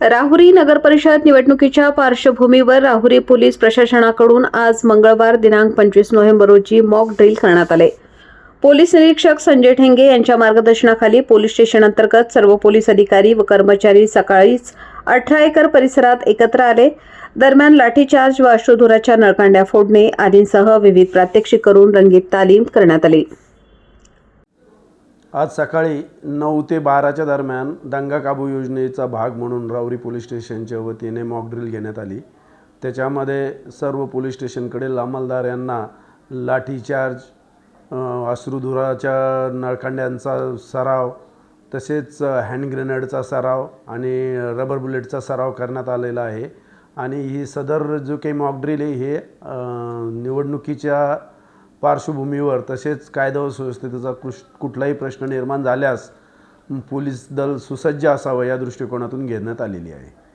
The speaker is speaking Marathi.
राहुरी नगर परिषद निवडणुकीच्या पार्श्वभूमीवर राहुरी पोलीस प्रशासनाकडून आज मंगळवार दिनांक पंचवीस नोव्हेंबर रोजी मॉक ड्रिल करण्यात आले. पोलीस निरीक्षक संजय ठेंगे यांच्या मार्गदर्शनाखाली पोलीस स्टेशन अंतर्गत सर्व पोलीस अधिकारी व कर्मचारी सकाळीच अठरा एकर परिसरात एकत्र आले. दरम्यान लाठीचार्ज व अश्रुधुराच्या नळकांड्या फोडणे आदींसह विविध प्रात्यक्षिक करून रंगीत तालीम करण्यात आली. आज सकाळी नऊ ते बाराच्या दरम्यान दंगा काबू योजनेचा भाग म्हणून रावरी पोलीस स्टेशनच्या वतीने मॉक ड्रिल घेण्यात आली. त्याच्यामध्ये सर्व पोलीस स्टेशनकडील अंमलदार यांना लाठीचार्ज अश्रुधुराच्या नळकांड्यांचा सराव तसेच हँड ग्रेनेडचा सराव आणि रबर बुलेटचा सराव करण्यात आलेला आहे. आणि ही सदर जो काही मॉक ड्रिल आहे हे निवडणुकीच्या पार्श्वभूमीवर तसेच कायदा व सुव्यवस्थेचा कुश कुठलाही प्रश्न निर्माण झाल्यास पोलीस दल सुसज्ज असावं या दृष्टिकोनातून घेण्यात आलेली आहे.